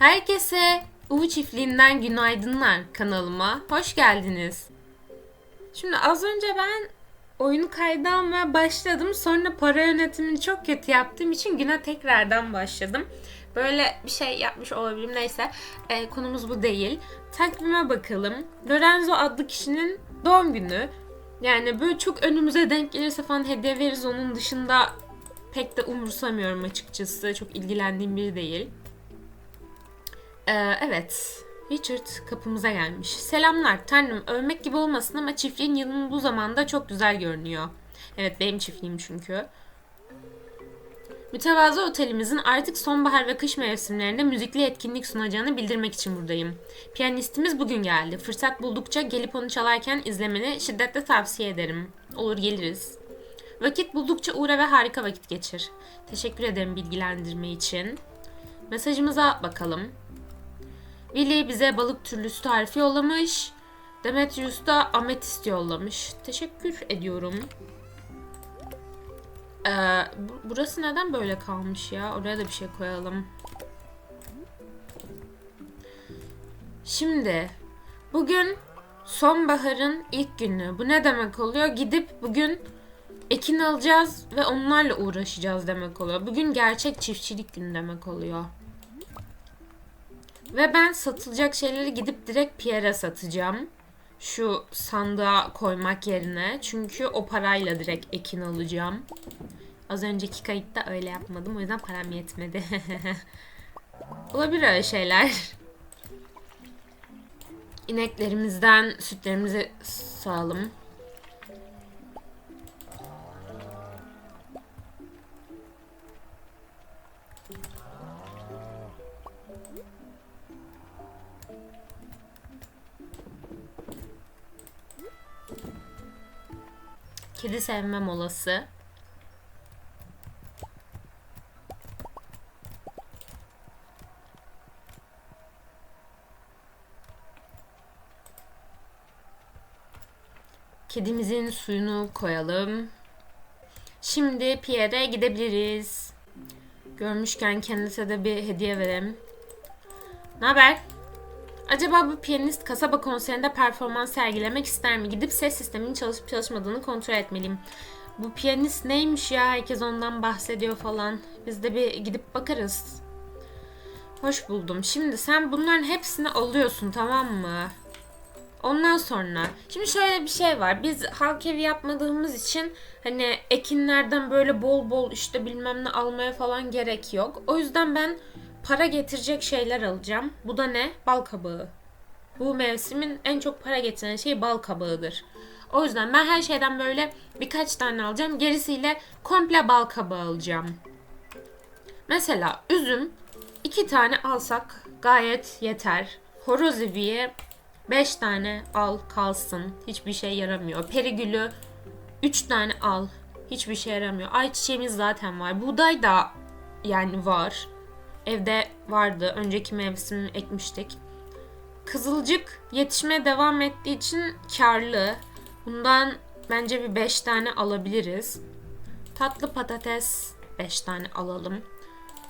Herkese Uvu Çiftliği'nden günaydınlar kanalıma. Hoş geldiniz. Şimdi az önce ben oyunu kayda almaya başladım. Sonra para yönetimini çok kötü yaptığım için güne tekrardan başladım. Böyle bir şey yapmış olabilirim. Neyse e, konumuz bu değil. Takvime bakalım. Lorenzo adlı kişinin doğum günü. Yani böyle çok önümüze denk gelirse falan hediye veririz. Onun dışında pek de umursamıyorum açıkçası. Çok ilgilendiğim biri değil. Ee, evet. Richard kapımıza gelmiş. Selamlar. Tanrım ölmek gibi olmasın ama çiftliğin yılın bu zamanda çok güzel görünüyor. Evet benim çiftliğim çünkü. Mütevazı otelimizin artık sonbahar ve kış mevsimlerinde müzikli etkinlik sunacağını bildirmek için buradayım. Piyanistimiz bugün geldi. Fırsat buldukça gelip onu çalarken izlemeni şiddetle tavsiye ederim. Olur geliriz. Vakit buldukça uğra ve harika vakit geçir. Teşekkür ederim bilgilendirme için. Mesajımıza bakalım. Willy bize balık türlüsü tarifi yollamış. Demetrius da ametist yollamış. Teşekkür ediyorum. Ee, bu- burası neden böyle kalmış ya? Oraya da bir şey koyalım. Şimdi bugün sonbaharın ilk günü. Bu ne demek oluyor? Gidip bugün ekin alacağız ve onlarla uğraşacağız demek oluyor. Bugün gerçek çiftçilik günü demek oluyor. Ve ben satılacak şeyleri gidip direkt Pierre'e satacağım. Şu sandığa koymak yerine. Çünkü o parayla direkt ekin alacağım. Az önceki kayıtta öyle yapmadım. O yüzden param yetmedi. Olabilir öyle şeyler. İneklerimizden sütlerimizi sağalım. Kedi sevme molası. Kedimizin suyunu koyalım. Şimdi Pierre'e gidebiliriz. Görmüşken kendisine de bir hediye verelim. Ne haber? Acaba bu piyanist kasaba konserinde performans sergilemek ister mi? Gidip ses sisteminin çalışıp çalışmadığını kontrol etmeliyim. Bu piyanist neymiş ya? Herkes ondan bahsediyor falan. Biz de bir gidip bakarız. Hoş buldum. Şimdi sen bunların hepsini alıyorsun tamam mı? Ondan sonra şimdi şöyle bir şey var. Biz halk evi yapmadığımız için hani ekinlerden böyle bol bol işte bilmem ne almaya falan gerek yok. O yüzden ben para getirecek şeyler alacağım. Bu da ne? Bal kabağı. Bu mevsimin en çok para getiren şey bal kabağıdır. O yüzden ben her şeyden böyle birkaç tane alacağım. Gerisiyle komple bal kabağı alacağım. Mesela üzüm iki tane alsak gayet yeter. Horoz iviği 5 tane al kalsın. Hiçbir şey yaramıyor. Perigülü 3 tane al. Hiçbir şey yaramıyor. Ayçiçeğimiz zaten var. Buğday da yani var. Evde vardı. Önceki mevsim ekmiştik. Kızılcık yetişmeye devam ettiği için karlı. Bundan bence bir 5 tane alabiliriz. Tatlı patates 5 tane alalım.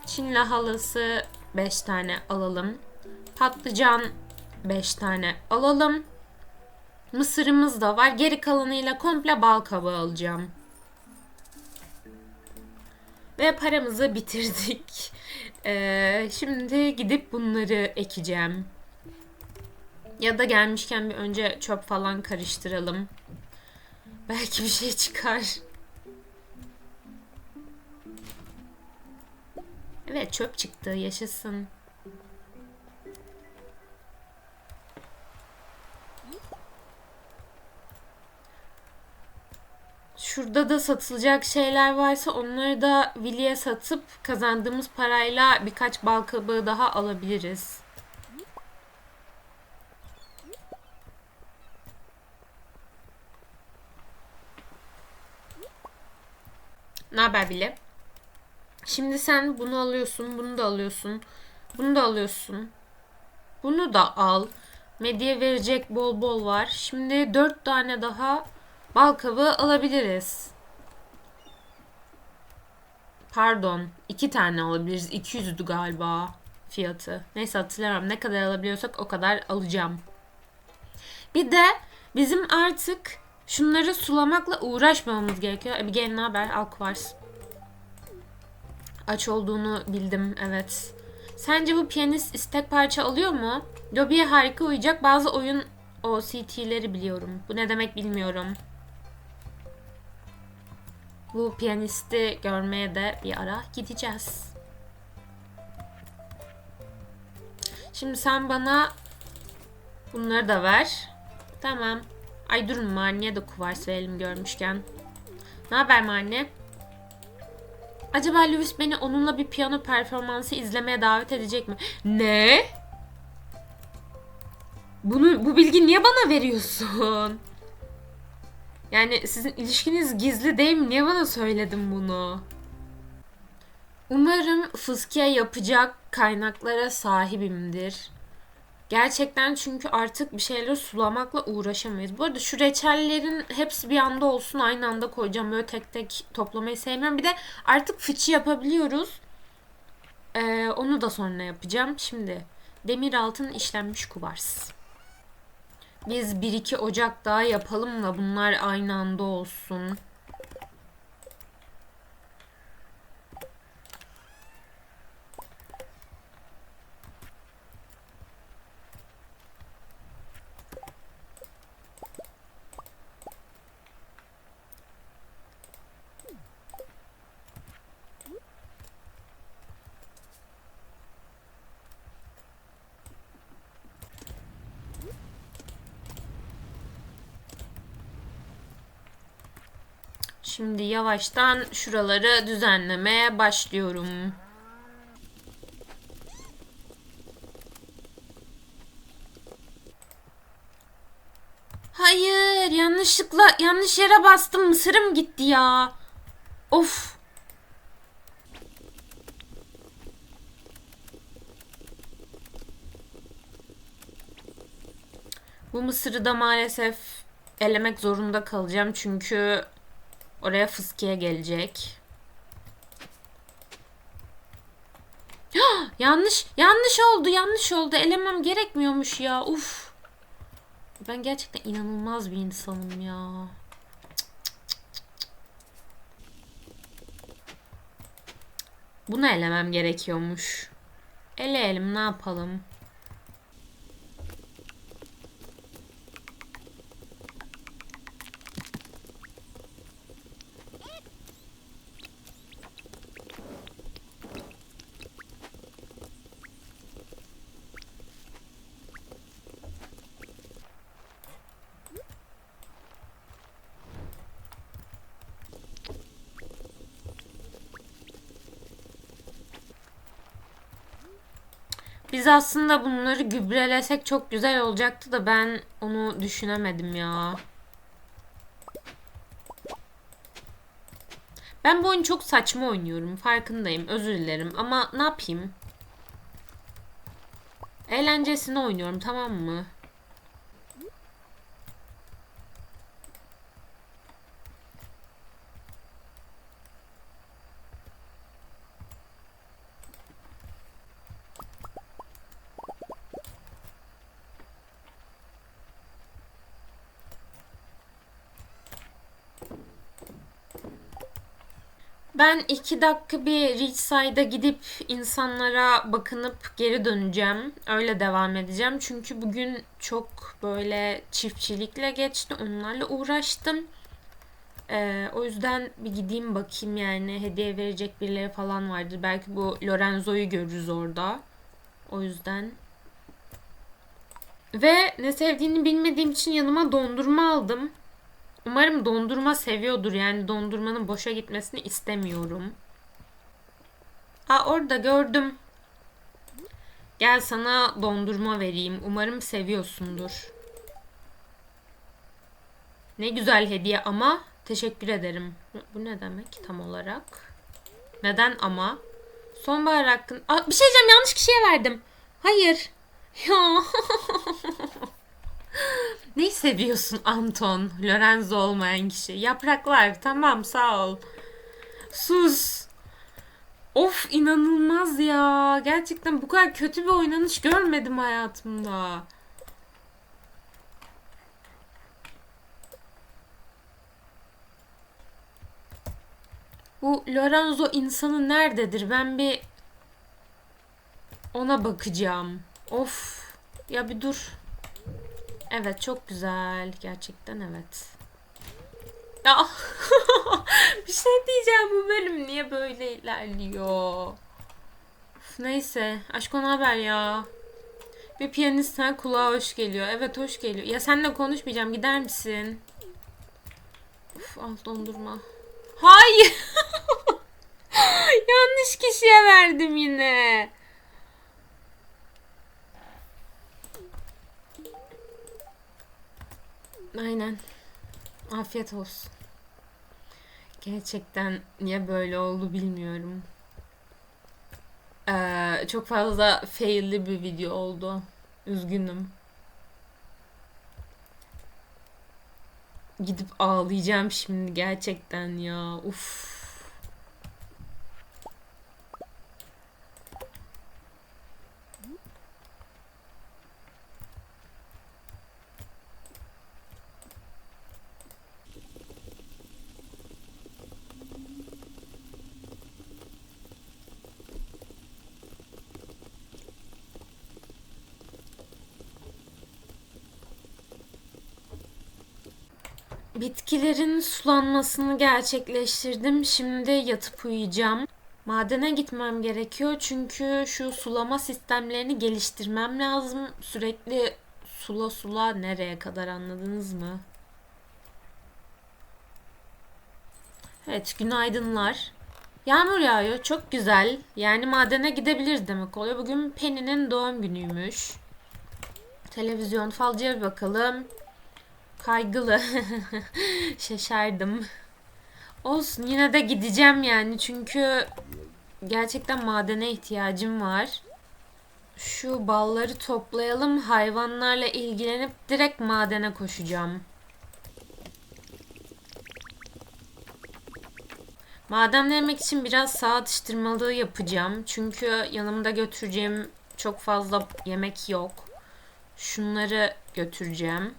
Çin lahalası 5 tane alalım. Patlıcan 5 tane alalım. Mısırımız da var. Geri kalanıyla komple bal kabağı alacağım. Ve paramızı bitirdik. Ee, şimdi gidip bunları ekeceğim. Ya da gelmişken bir önce çöp falan karıştıralım. Belki bir şey çıkar. Evet çöp çıktı yaşasın. Şurada da satılacak şeyler varsa onları da Willy'e satıp kazandığımız parayla birkaç bal kabağı daha alabiliriz. Ne haber Willy? Şimdi sen bunu alıyorsun, bunu da alıyorsun, bunu da alıyorsun. Bunu da al. Medya verecek bol bol var. Şimdi dört tane daha bal kabağı alabiliriz. Pardon. iki tane alabiliriz. 200'dü galiba. fiyatı. Neyse hatırlamam. Ne kadar alabiliyorsak o kadar alacağım. Bir de bizim artık şunları sulamakla uğraşmamamız gerekiyor. Abigail ne haber? Al kuvars. Aç olduğunu bildim evet. Sence bu piyanist istek parça alıyor mu? Lobiye harika uyacak. Bazı oyun OCT'leri biliyorum. Bu ne demek bilmiyorum. Bu piyanisti görmeye de bir ara gideceğiz. Şimdi sen bana bunları da ver. Tamam. Ay durun Marnie'ye de kuvars verelim görmüşken. Ne haber Marnie? Acaba Lewis beni onunla bir piyano performansı izlemeye davet edecek mi? Ne? Bunu bu bilgi niye bana veriyorsun? Yani sizin ilişkiniz gizli değil mi? Niye bana söyledin bunu? Umarım fıskiye yapacak kaynaklara sahibimdir. Gerçekten çünkü artık bir şeyleri sulamakla uğraşamayız. Bu arada şu reçellerin hepsi bir anda olsun aynı anda koyacağım. Böyle tek tek toplamayı sevmiyorum. Bir de artık fıçı yapabiliyoruz. Ee, onu da sonra yapacağım. Şimdi demir altın işlenmiş kuvars. Biz 1-2 Ocak daha yapalım da bunlar aynı anda olsun. Şimdi yavaştan şuraları düzenlemeye başlıyorum. Hayır, yanlışlıkla yanlış yere bastım. Mısırım gitti ya. Of. Bu mısırı da maalesef elemek zorunda kalacağım çünkü oraya fıskiye gelecek. yanlış, yanlış oldu, yanlış oldu. Elemem gerekmiyormuş ya. Uf. Ben gerçekten inanılmaz bir insanım ya. Bunu elemem gerekiyormuş. Eleyelim ne yapalım? Biz aslında bunları gübrelesek çok güzel olacaktı da ben onu düşünemedim ya. Ben bu oyunu çok saçma oynuyorum. Farkındayım. Özür dilerim. Ama ne yapayım? Eğlencesine oynuyorum tamam mı? Ben iki dakika bir Richside'a gidip insanlara bakınıp geri döneceğim. Öyle devam edeceğim. Çünkü bugün çok böyle çiftçilikle geçti. Onlarla uğraştım. Ee, o yüzden bir gideyim bakayım yani. Hediye verecek birileri falan vardır. Belki bu Lorenzo'yu görürüz orada. O yüzden. Ve ne sevdiğini bilmediğim için yanıma dondurma aldım. Umarım dondurma seviyordur. Yani dondurmanın boşa gitmesini istemiyorum. Aa orada gördüm. Gel sana dondurma vereyim. Umarım seviyorsundur. Ne güzel hediye ama teşekkür ederim. Bu ne demek tam olarak? Neden ama? Sonbahar hakkın... Aa, bir şey diyeceğim yanlış kişiye verdim. Hayır. Ya. Ne seviyorsun Anton? Lorenzo olmayan kişi. Yapraklar. Tamam sağ ol. Sus. Of inanılmaz ya. Gerçekten bu kadar kötü bir oynanış görmedim hayatımda. Bu Lorenzo insanı nerededir? Ben bir ona bakacağım. Of. Ya bir dur. Evet çok güzel. Gerçekten evet. Ya bir şey diyeceğim bu bölüm niye böyle ilerliyor? Uf, neyse. Aşko ne haber ya? Bir piyanist sen kulağa hoş geliyor. Evet hoş geliyor. Ya seninle konuşmayacağım. Gider misin? Uf, al dondurma. Hayır. Yanlış kişiye verdim yine. Aynen. Afiyet olsun. Gerçekten niye böyle oldu bilmiyorum. Ee, çok fazla failli bir video oldu. Üzgünüm. Gidip ağlayacağım şimdi gerçekten ya. Uf. Bitkilerin sulanmasını gerçekleştirdim. Şimdi yatıp uyuyacağım. Madene gitmem gerekiyor çünkü şu sulama sistemlerini geliştirmem lazım. Sürekli sula sula nereye kadar anladınız mı? Evet, günaydınlar. Yağmur yağıyor, çok güzel. Yani madene gidebiliriz demek oluyor. Bugün Penny'nin doğum günüymüş. Televizyon falcıya bir bakalım. Kaygılı. Şaşardım. Olsun yine de gideceğim yani çünkü gerçekten madene ihtiyacım var. Şu balları toplayalım. Hayvanlarla ilgilenip direkt madene koşacağım. Madenlemek için biraz sağ atıştırmalığı yapacağım. Çünkü yanımda götüreceğim çok fazla yemek yok. Şunları götüreceğim.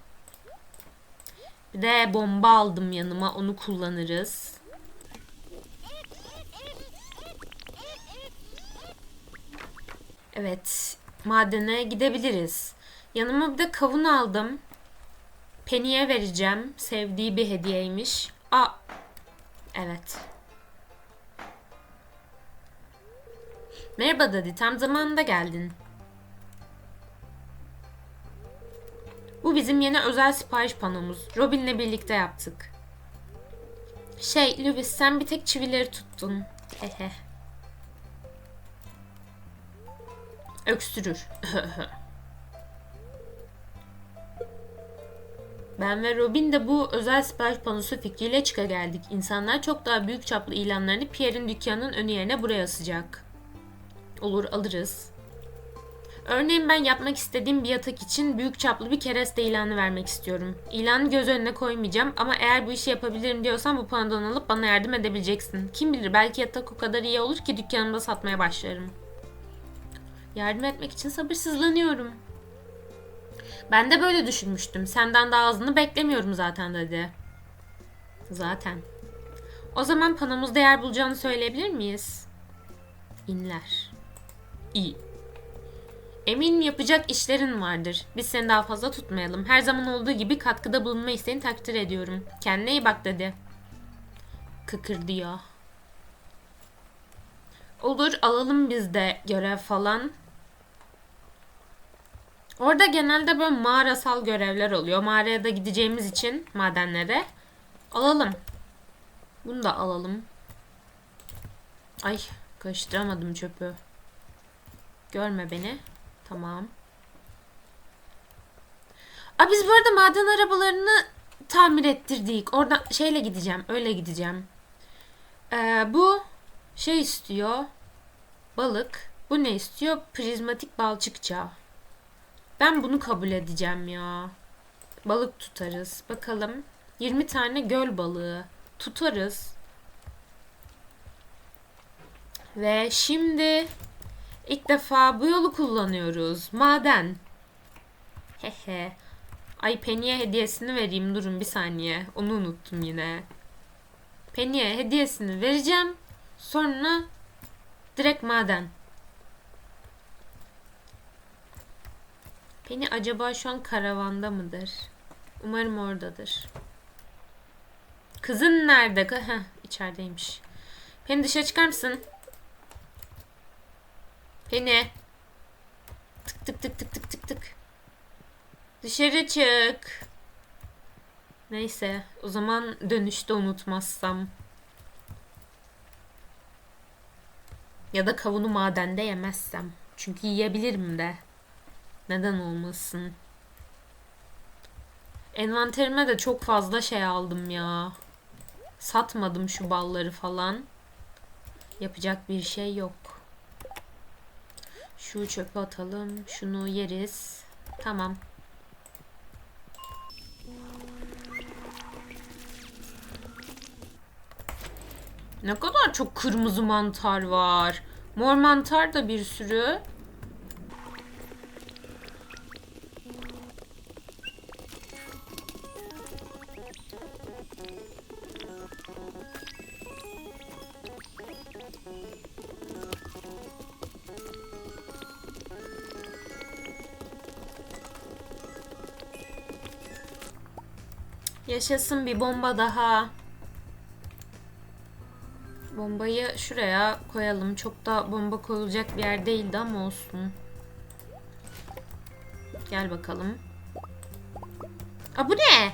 Bir de bomba aldım yanıma. Onu kullanırız. Evet. Madene gidebiliriz. Yanıma bir de kavun aldım. Penny'e vereceğim. Sevdiği bir hediyeymiş. Aa. Evet. Merhaba Daddy. Tam zamanında geldin. Bu bizim yeni özel sipariş panomuz. Robin'le birlikte yaptık. Şey, Lewis sen bir tek çivileri tuttun. Hehe. Öksürür. Ben ve Robin de bu özel sipariş panosu fikriyle çıka geldik. İnsanlar çok daha büyük çaplı ilanlarını Pierre'in dükkanının önü yerine buraya asacak. Olur alırız. Örneğin ben yapmak istediğim bir yatak için büyük çaplı bir kereste ilanı vermek istiyorum. İlanı göz önüne koymayacağım ama eğer bu işi yapabilirim diyorsan bu panodan alıp bana yardım edebileceksin. Kim bilir belki yatak o kadar iyi olur ki dükkanımda satmaya başlarım. Yardım etmek için sabırsızlanıyorum. Ben de böyle düşünmüştüm. Senden daha azını beklemiyorum zaten dedi. Zaten. O zaman panomuzda yer bulacağını söyleyebilir miyiz? İnler. İyi. Eminim yapacak işlerin vardır. Biz seni daha fazla tutmayalım. Her zaman olduğu gibi katkıda bulunma isteğini takdir ediyorum. Kendine iyi bak dedi. Kıkırdıyor. Olur alalım biz de görev falan. Orada genelde böyle mağarasal görevler oluyor. Mağaraya da gideceğimiz için madenlere. Alalım. Bunu da alalım. Ay karıştıramadım çöpü. Görme beni. Tamam. Aa, biz bu arada maden arabalarını tamir ettirdik. Orada şeyle gideceğim. Öyle gideceğim. Ee, bu şey istiyor. Balık. Bu ne istiyor? Prizmatik balçıkça. Ben bunu kabul edeceğim ya. Balık tutarız. Bakalım. 20 tane göl balığı. Tutarız. Ve şimdi ilk defa bu yolu kullanıyoruz. Maden. Hehe. Ay Penny'e hediyesini vereyim. Durun bir saniye. Onu unuttum yine. Penny'e hediyesini vereceğim. Sonra direkt maden. Penny acaba şu an karavanda mıdır? Umarım oradadır. Kızın nerede? Heh, içerideymiş. Penny dışarı çıkar mısın? Penny. Tık tık tık tık tık tık tık. Dışarı çık. Neyse, o zaman dönüşte unutmazsam. Ya da kavunu madende yemezsem. Çünkü yiyebilirim de. Neden olmasın? Envanterime de çok fazla şey aldım ya. Satmadım şu balları falan. Yapacak bir şey yok. Şu çöpe atalım. Şunu yeriz. Tamam. Ne kadar çok kırmızı mantar var. Mor mantar da bir sürü. Yaşasın bir bomba daha. Bombayı şuraya koyalım. Çok da bomba koyulacak bir yer değildi ama olsun. Gel bakalım. Aa bu ne?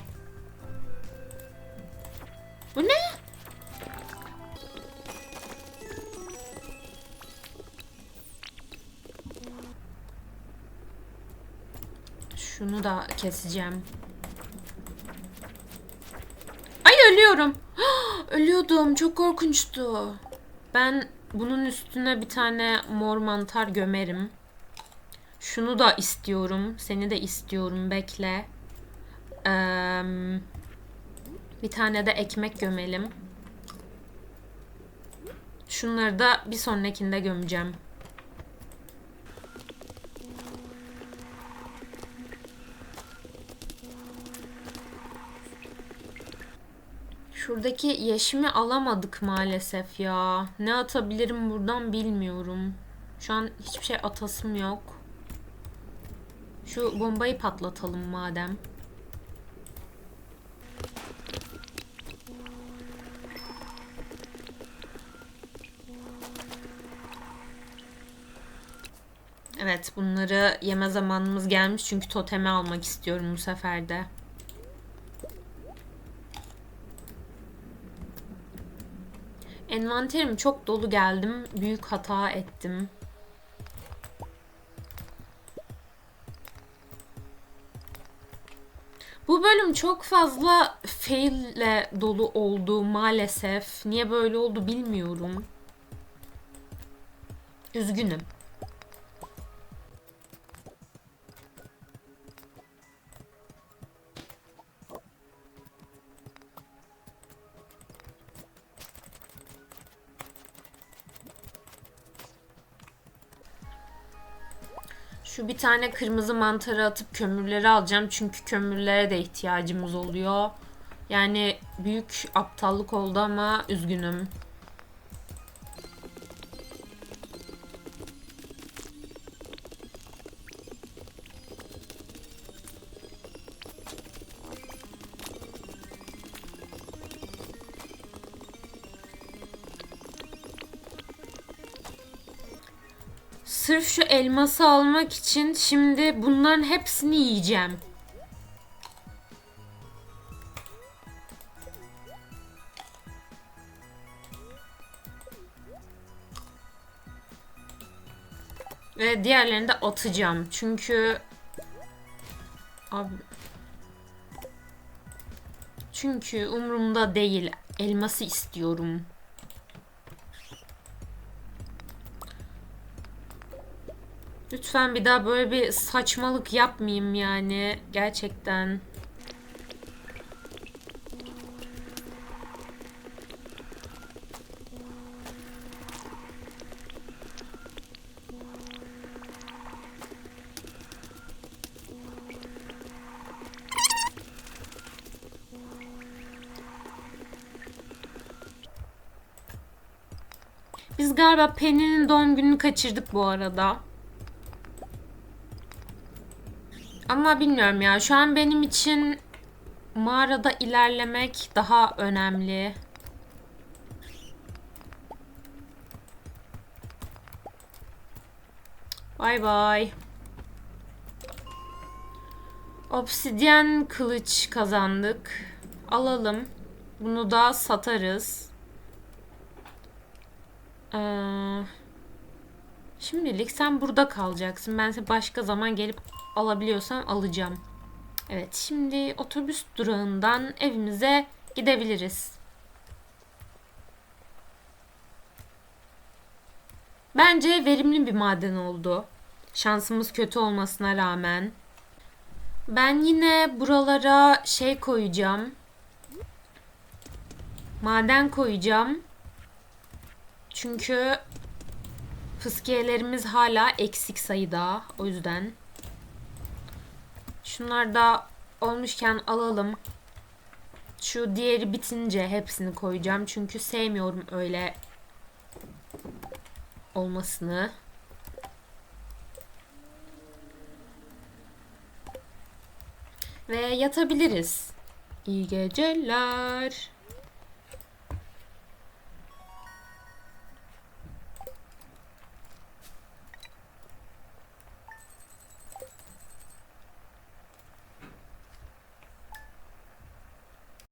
Bu ne? Şunu da keseceğim. Ay ölüyorum. Ölüyordum. Çok korkunçtu. Ben bunun üstüne bir tane mor mantar gömerim. Şunu da istiyorum. Seni de istiyorum. Bekle. Ee, bir tane de ekmek gömelim. Şunları da bir sonrakinde gömeceğim. Şuradaki yeşimi alamadık maalesef ya. Ne atabilirim buradan bilmiyorum. Şu an hiçbir şey atasım yok. Şu bombayı patlatalım madem. Evet bunları yeme zamanımız gelmiş çünkü totemi almak istiyorum bu sefer de. Envanterim çok dolu geldim. Büyük hata ettim. Bu bölüm çok fazla fail ile dolu oldu maalesef. Niye böyle oldu bilmiyorum. Üzgünüm. Şu bir tane kırmızı mantarı atıp kömürleri alacağım. Çünkü kömürlere de ihtiyacımız oluyor. Yani büyük aptallık oldu ama üzgünüm. Sırf şu elması almak için şimdi bunların hepsini yiyeceğim. Ve diğerlerini de atacağım. Çünkü abi çünkü umurumda değil. Elması istiyorum. lütfen bir daha böyle bir saçmalık yapmayayım yani. Gerçekten. Biz galiba Penny'nin doğum gününü kaçırdık bu arada. Ama bilmiyorum ya. Şu an benim için mağarada ilerlemek daha önemli. Bay bay. Obsidyen kılıç kazandık. Alalım. Bunu da satarız. Ee, şimdilik sen burada kalacaksın. Ben başka zaman gelip alabiliyorsam alacağım. Evet, şimdi otobüs durağından evimize gidebiliriz. Bence verimli bir maden oldu. Şansımız kötü olmasına rağmen. Ben yine buralara şey koyacağım. Maden koyacağım. Çünkü fıskiyelerimiz hala eksik sayıda. O yüzden. Şunlar da olmuşken alalım. Şu diğeri bitince hepsini koyacağım. Çünkü sevmiyorum öyle olmasını. Ve yatabiliriz. İyi geceler.